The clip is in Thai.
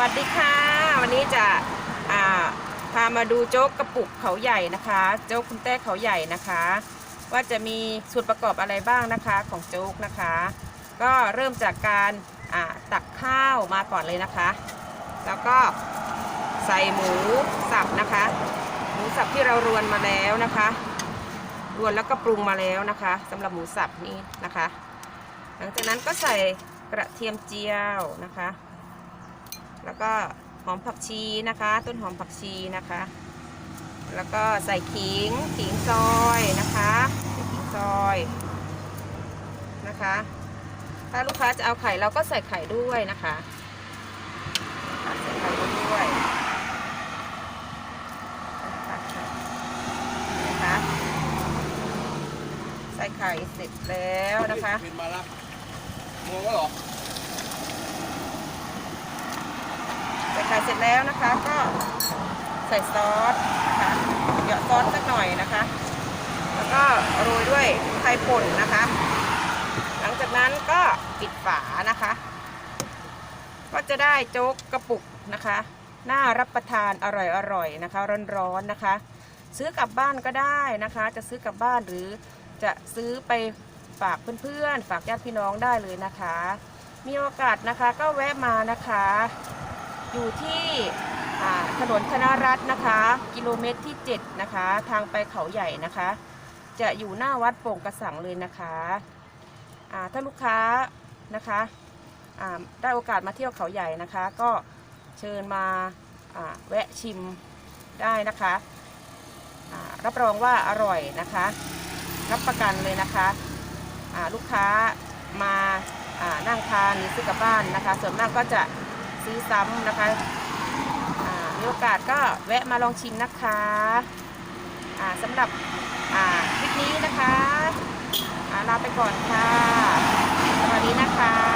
วัสดีค่ะ วันนี้จะพามาดูโจ๊กกระปุกเขาใหญ่นะคะ โจ๊กคุณแต้เขาใหญ่นะคะ ว่าจะมีส่วนประกอบอะไรบ้างนะคะของโจ๊กนะคะ ก็เริ่มจากการตักข้าวมาก่อนเลยนะคะ แล้วก็ใส่หมูสับนะคะ หมูสับที่เรารวนมาแล้วนะคะรวนแล้วก็ปรุงมาแล้วนะคะสำหรับหมูสับนี้นะคะ หลังจากนั้นก็ใส่กระเทียมเจียวนะคะ แล้วก็หอมผักชีนะคะ ต้นหอมผักชีนะคะ แล้วก็ใส่ขิงขิงซอยนะคะใส่ขิงซอยนะคะ ถ้าลูกค้าจะเอาไข่เราก็ใส่ไข่ด้วยนะคะใส่ไข่ด้วยนะคะใส่ไข่เสร็จแล้วนะคะเป็นมารับมองว่าหรอ ใส่ไข่ เสร็จแล้วนะคะก็ใส่ซอสนะคะเหยาะซอสสักหน่อยนะคะ แล้วก็โรยด้วยไข่ป่นนะคะ หลังจากนั้นก็ปิดฝานะคะ ก็จะได้โจ๊กกระปุกนะคะ น่ารับประทานอร่อยๆนะคะ ร้อนๆนะคะ ซื้อกลับบ้านก็ได้นะคะ จะซื้อกลับบ้านหรือจะซื้อไปฝากเพื่อนๆ ฝากญาติพี่น้องได้เลยนะคะ มีโอกาสนะคะก็แวะมานะคะ อยู่ที่ถนนธนรัตน์นะคะ กิโลเมตรที่ 7 นะคะ ทางไปเขาใหญ่นะคะ จะอยู่หน้าวัดโป่งกระสังเลยนะคะอ่าถ้าลูกค้านะคะได้โอกาสมาเที่ยวเขาใหญ่นะคะ ก็เชิญมาแวะชิมได้นะคะรับรองว่าอร่อยนะคะ รับประกันเลยนะคะลูกค้ามานั่งทานหรือซื้อกลับบ้านนะคะ ส่วนมากก็จะ ซื้อซ้ำนะคะมีโอกาสก็แวะมาลองชิมนะคะสำหรับคลิปนี้นะคะลาไปก่อนค่ะ สวัสดีนะคะ